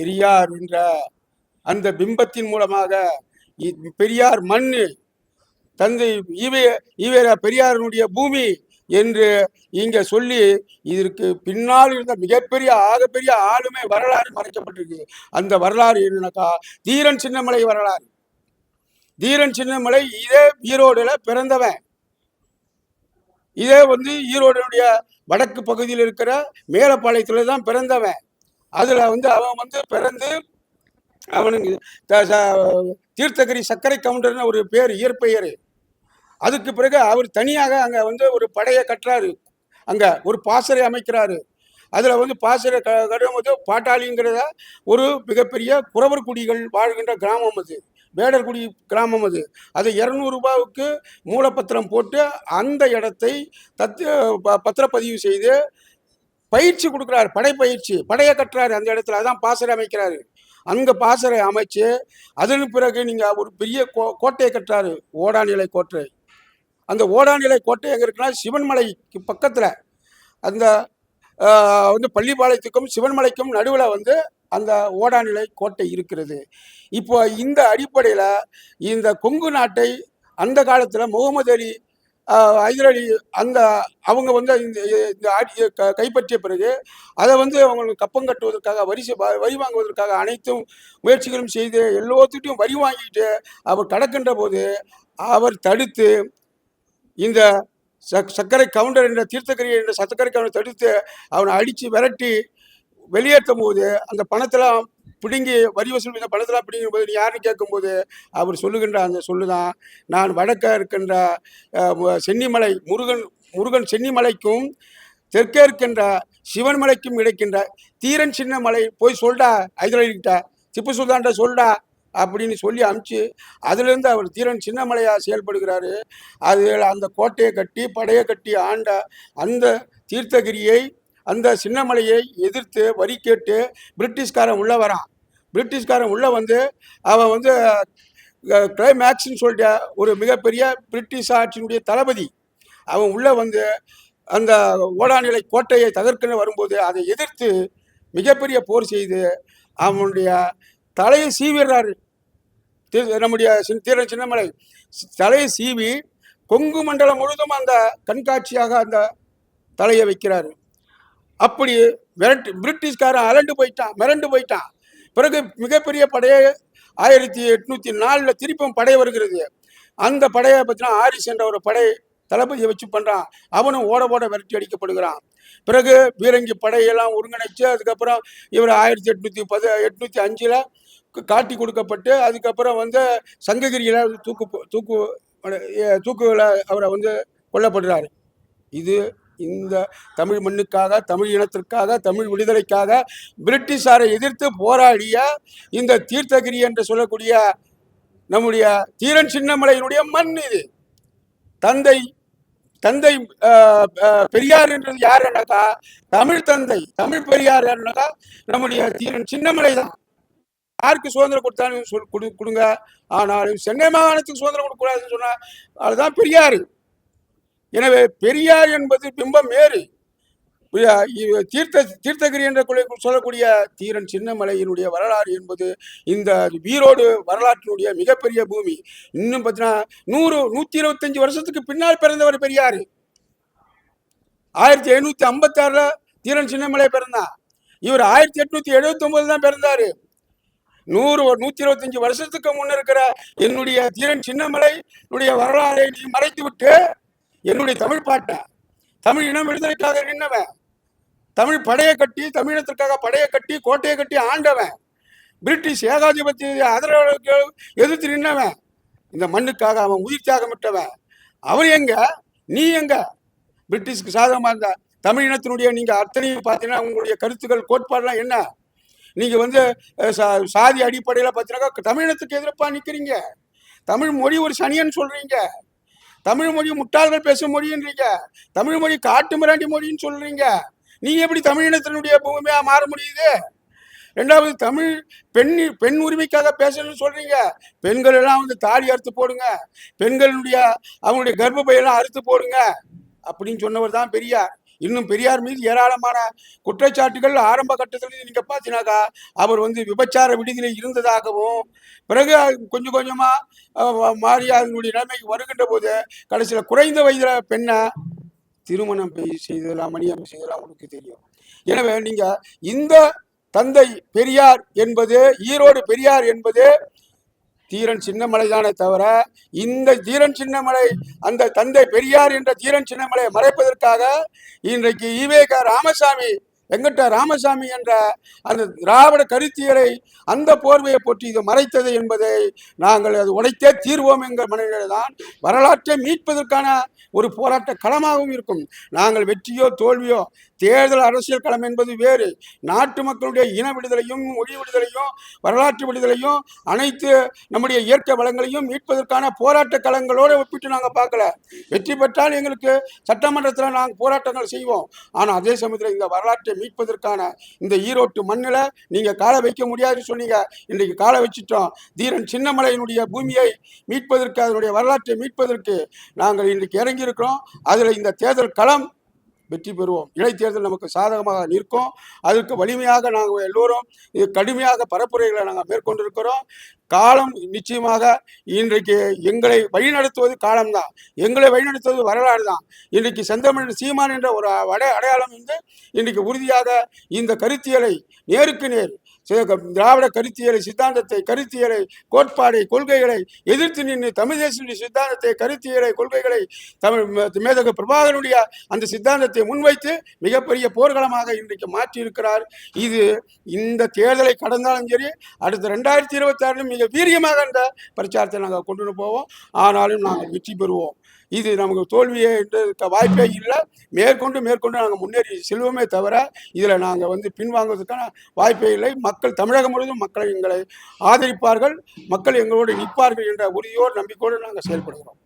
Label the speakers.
Speaker 1: பெரியார் என்ற அந்த பிம்பத்தின் மூலமாக பெரியார் மண் தந்தை ஈவே ஈவேர பெரியாரினுடைய பூமி என்று இங்க சொல்லி இதற்கு பின்னால் இருந்த மிகப்பெரிய ஆகப்பெரிய ஆளுமை வரலாறு மறைக்கப்பட்டிருக்கு. அந்த வரலாறு என்னன்னாக்கா? தீரன் சின்னமலை வரலாறு. தீரன் சின்னமலை இதே ஈரோடுல பிறந்தவன். இதே வந்து ஈரோடனுடைய வடக்கு பகுதியில் இருக்கிற மேலப்பாளையத்தில் தான் பிறந்தவன். அதில் வந்து அவன் வந்து பிறந்து அவனுக்கு தீர்த்தகிரி சர்க்கரை கவுண்டர்னு ஒரு பேர் இயற்பெயர். அதுக்கு பிறகு அவர் தனியாக அங்கே வந்து ஒரு படையை கட்டுறாரு. அங்கே ஒரு பாசறை அமைக்கிறாரு. அதில் வந்து பாசறை க கட்டும்போது பாட்டாளிங்கிறத ஒரு மிகப்பெரிய குறவர் குடிகள் வாழ்கின்ற கிராமம் அது. வேடர்குடி கிராமம் அது. அது இரநூறுபாவுக்கு மூலப்பத்திரம் போட்டு அந்த இடத்தை தத்து ப- பத்திரப்பதிவு செய்து பயிற்சி கொடுக்குறாரு படைப்பயிற்சி படையை கட்டுறாரு அந்த இடத்துல. அதான் பாசறை அமைக்கிறாரு. அங்க பாசறை அமைச்சு அதன் பிறகு நீங்க ஒரு பெரிய கோ கோட்டையை கட்டுறாரு ஓடாநிலை கோட்டை. அந்த ஓடாநிலை கோட்டை எங்க இருக்குன்னா சிவன்மலைக்கு பக்கத்துல. அந்த வந்து பள்ளிப்பாளையத்துக்கும் சிவன்மலைக்கும் நடுவில் வந்து அந்த ஓடாநிலை கோட்டை இருக்கிறது. இப்போ இந்த அடிப்படையில் இந்த கொங்கு நாட்டை அந்த காலத்தில் முகமது அலி ஹைதராலி அந்த அவங்க வந்து இந்த இந்த ஆட்சியை க- கைப்பற்றிய பிறகு அதை வந்து அவங்களுக்கு கப்பம் கட்டுவதற்காக வரிசை வரி வாங்குவதற்காக அனைத்தும் முயற்சிகளும் செய்து எல்லோத்துட்டையும் வரி வாங்கிட்டு அவர் கடக்கின்ற போது அவர் தடுத்து இந்த சக் சர்க்கரை கவுண்டர் என்ற தீர்த்தக்கரி என்ற சர்க்கரை கவுண்டர் தடுத்து அவனை அடித்து விரட்டி வெளியேற்றும் போது அந்த பணத்தெல்லாம் பிடுங்கி வரி வசூல் இந்த பணத்தெல்லாம் பிடிங்கும் போது நீ யாருன்னு கேட்கும்போது அவர் சொல்லுகின்ற அந்த சொல்லுதான். நான் வடக்க இருக்கின்ற சென்னிமலை முருகன் முருகன் சென்னிமலைக்கும் தெற்கே இருக்கின்ற சிவன்மலைக்கும் கிடைக்கின்ற தீரன் சின்ன மலை போய் சொல்டா ஹைதராலிக்கிட்ட திப்பு சுல்தான்கிட்ட சொல்டா அப்படின்னு சொல்லி அமுச்சு அதுலேருந்து அவர் தீரன் சின்னமலையாக செயல்படுகிறாரு. அது அந்த கோட்டையை கட்டி படையை கட்டி ஆண்ட அந்த தீர்த்தகிரியை அந்த சின்னமலையை எதிர்த்து வரி கேட்டு பிரிட்டிஷ்காரன் உள்ளே வரான். பிரிட்டிஷ்காரன் உள்ளே வந்து அவன் வந்து கிளைமேக்ஸ்ன்னு சொல்லிட்டு ஒரு மிகப்பெரிய பிரிட்டிஷ் ஆட்சியினுடைய தளபதி. அவன் உள்ளே வந்து அந்த ஓடாநிலை கோட்டையை தகர்க்கன்னு வரும்போது அதை எதிர்த்து மிகப்பெரிய போர் செய்து அவனுடைய தலையை சீவிடுறாரு. நம்முடைய தீரன் சின்னமலை. தலையை சீவி கொங்கு மண்டலம் முழுதும் அந்த கண்காட்சியாக அந்த தலையை வைக்கிறாரு. அப்படி மிரட்டு பிரிட்டிஷ்காரன் அலண்டு போயிட்டான் மிரண்டு போயிட்டான். பிறகு மிகப்பெரிய படையை ஆயிரத்தி எட்நூத்தி நாலில் திருப்பியும் படை வருகிறது. அந்த படையை பற்றினா ஆரிஸ் என்ற ஒரு படை தளபதியை வச்சு பண்ணுறான் அவனும் ஓட ஓட விரட்டி அடிக்கப்படுகிறான் பிறகு பீரங்கி படையெல்லாம் ஒருங்கிணைச்சு அதுக்கப்புறம் இவர் ஆயிரத்தி எட்நூற்றி பது எட்நூற்றி அஞ்சில் காட்டி கொடுக்கப்பட்டு அதுக்கப்புறம் வந்து சங்ககிரியில் தூக்கு தூக்கு தூக்குகளை அவரை வந்து கொல்லப்படுறாரு. இது இந்த தமிழ் மண்ணுக்காக தமிழ் இனத்திற்காக தமிழ் விடுதலைக்காக பிரிட்டிஷாரை எதிர்த்து போராடிய இந்த தீர்த்தகிரி என்று சொல்லக்கூடிய நம்முடைய தீரன் சின்னமலையினுடைய மண் இது. தந்தை தந்தை பெரியார் என்றது யார் என்னக்கா தமிழ் தந்தை தமிழ் பெரியார் என்னக்கா நம்முடைய தீரன் சின்னமலை தான். யாருக்கு சுதந்திரம் கொடுத்தாலும் சொல் கொடு கொடுங்க. ஆனாலும் சென்னை மாகாணத்துக்கு சுதந்திரம் கொடுக்கக்கூடாதுன்னு சொன்னால் அதுதான் பெரியார். எனவே பெரியார் என்பது பிம்பம் மேறு தீர்த்த தீர்த்தகிரி என்ற கொலை சொல்லக்கூடிய தீரன் சின்னமலையினுடைய வரலாறு என்பது இந்த வீரோடு வரலாற்றினுடைய மிகப்பெரிய பூமி. இன்னும் பார்த்தீங்கன்னா நூறு நூத்தி இருபத்தஞ்சு வருஷத்துக்கு பின்னால் பிறந்தவர் பெரியார். ஆயிரத்தி எழுநூத்தி ஐம்பத்தி ஆறுல தீரன் சின்னமலை பிறந்தான் இவர் ஆயிரத்தி எட்நூத்தி எழுபத்தி ஒன்பது தான் பிறந்தாரு. நூறு நூத்தி இருபத்தஞ்சு வருஷத்துக்கு முன்னே இருக்கிற என்னுடைய தீரன் சின்னமலை என்னுடைய வரலாறை நீ மறைத்து விட்டு என்னுடைய தமிழ் பாட்டை தமிழ் இனம் விடுதலைக்காக நின்னவன் தமிழ் படையை கட்டி தமிழினத்திற்காக படையை கட்டி கோட்டையை கட்டி ஆண்டவன் பிரிட்டிஷ் ஏகாதிபத்திய ஆதரவுக்கு எதிர்த்து நின்னவன் இந்த மண்ணுக்காக அவன் உயிர் தியாகமிட்டவன். அவர் எங்க? நீ எங்க? பிரிட்டிஷ்க்கு சாதகமாக இருந்த தமிழ் இனத்தினுடைய நீங்கள் அத்தனையும் பார்த்தீங்கன்னா உங்களுடைய கருத்துக்கள் கோட்பாடுலாம் என்ன? நீங்கள் வந்து சா- சாதி அடிப்படையில் பார்த்தீங்கன்னா தமிழினத்துக்கு எதிர்ப்பாக நிற்கிறீங்க தமிழ் மொழி ஒரு சனியன்னு சொல்கிறீங்க தமிழ் மொழி முட்டாள்கள் பேசும் மொழின்றீங்க தமிழ் மொழி காட்டு மிராண்டி மொழின்னு சொல்றீங்க. நீ எப்படி தமிழினத்தினுடைய பூமியா மாற முடியுது? ரெண்டாவது தமிழ் பெண் பெண் உரிமைக்காக பேசணும்னு சொல்றீங்க. பெண்கள் எல்லாம் வந்து தாடி அறுத்து போடுங்க. பெண்களுடைய அவங்களுடைய கர்ப்பப்பையெல்லாம் அறுத்து போடுங்க. அப்படின்னு சொன்னவர் தான் பெரியார். இன்னும் பெரியார் மீது ஏராளமான குற்றச்சாட்டுகள் ஆரம்ப கட்டத்தில் நீங்கள் பார்த்தீங்கன்னாக்கா அவர் வந்து விபச்சார விடுதியில் இருந்ததாகவும் பிறகு கொஞ்சம் கொஞ்சமாக மாறி அதனுடைய நிலைமைக்கு வருகின்ற போது கடைசியில் குறைந்த வயதில் பெண்ணை திருமணம் செய்ததெல்லாம் மணியம் செய்ததெல்லாம் உங்களுக்கு தெரியும். எனவே நீங்கள் இந்த தந்தை பெரியார் என்பது ஈரோடு பெரியார் என்பது தீரன் சின்னமலை தானே தவிர இந்த தீரன் சின்னமலை அந்த தந்தை பெரியார் என்ற தீரன் சின்னமலையை மறைப்பதற்காக இன்றைக்கு ஈவேக ராமசாமி வெங்கட்ட ராமசாமி என்ற அந்த திராவிட கருத்தியரை அந்த போர்வையை போற்றி இது மறைத்தது என்பதை நாங்கள் அது உடைத்தே தீர்வோம் என்கிற மனநிலை தான் வரலாற்றை மீட்பதற்கான ஒரு போராட்ட களமாகவும் இருக்கும். நாங்கள் வெற்றியோ தோல்வியோ தேர்தல் அரசியல் களம் என்பது வேறு. நாட்டு மக்களுடைய இன விடுதலையும் மொழி விடுதலையும் வரலாற்று விடுதலையும் அனைத்து நம்முடைய இயற்கை வளங்களையும் மீட்பதற்கான போராட்ட களங்களோடு ஒப்பிட்டு நாங்கள் பார்க்கல. வெற்றி பெற்றால் எங்களுக்கு சட்டமன்றத்தில் நாங்கள் போராட்டங்கள் செய்வோம். ஆனால் அதே சமயத்தில் இந்த வரலாற்றை மீட்பதற்கான இந்த ஈரோட்டு மண்ணில் நீங்கள் காலை வைக்க முடியாதுன்னு சொன்னீங்க. இன்றைக்கு காலை வச்சிட்டோம். தீரன் சின்னமலையினுடைய பூமியை மீட்பதற்கு அதனுடைய வரலாற்றை மீட்பதற்கு நாங்கள் இன்றைக்கு இறங்கியிருக்கிறோம். அதில் இந்த தேர்தல் களம் வெற்றி பெறுவோம். இடைத்தேர்தல் நமக்கு சாதகமாக நிற்கும். அதற்கு வலிமையாக நாங்கள் எல்லோரும் இது கடுமையாக பரப்புரைகளை நாங்கள் மேற்கொண்டிருக்கிறோம். காலம் நிச்சயமாக இன்றைக்கு எங்களை வழிநடத்துவது காலம்தான். எங்களை வழிநடத்துவது வரலாறு தான் இன்றைக்கு செந்தமிழ் சீமான் என்ற ஒரு வட அடையாளம் வந்து இன்றைக்கு உறுதியாக இந்த கருத்தியலை நேருக்கு நேர் திராவிட கருத்தியலை சித்தாந்தத்தை கருத்தியலை கோட்பாடை கொள்கைகளை எதிர்த்து நின்று தமிழ் தேசிய சித்தாந்தத்தை கருத்தியலை கொள்கைகளை தமிழ் மேதக பிரபாகருடைய அந்த சித்தாந்தத்தை முன்வைத்து மிகப்பெரிய போர்க்களமாக இன்றைக்கு மாற்றியிருக்கிறார். இது இந்த தேர்தலை கடந்தாலும் சரி அடுத்த ரெண்டாயிரத்தி இருபத்தி ஆறிலும் மிக வீரியமாக அந்த பிரச்சாரத்தை நாங்கள் கொண்டு போவோம். ஆனாலும் நாங்கள் வெற்றி பெறுவோம். இது நமக்கு தோல்வியே இருக்க வாய்ப்பே இல்லை. மேற்கொண்டு மேற்கொண்டு நாங்கள் முன்னேறி செல்வோமே தவிர இதில் நாங்கள் வந்து பின்வாங்குவதற்கான வாய்ப்பே இல்லை. மக்கள் தமிழகம் முழுவதும் மக்கள் எங்களை ஆதரிப்பார்கள் மக்கள் எங்களோடு நிற்பார்கள் என்ற உறுதியோடு நம்பிக்கையோடு நாங்கள் செயல்படுகிறோம்.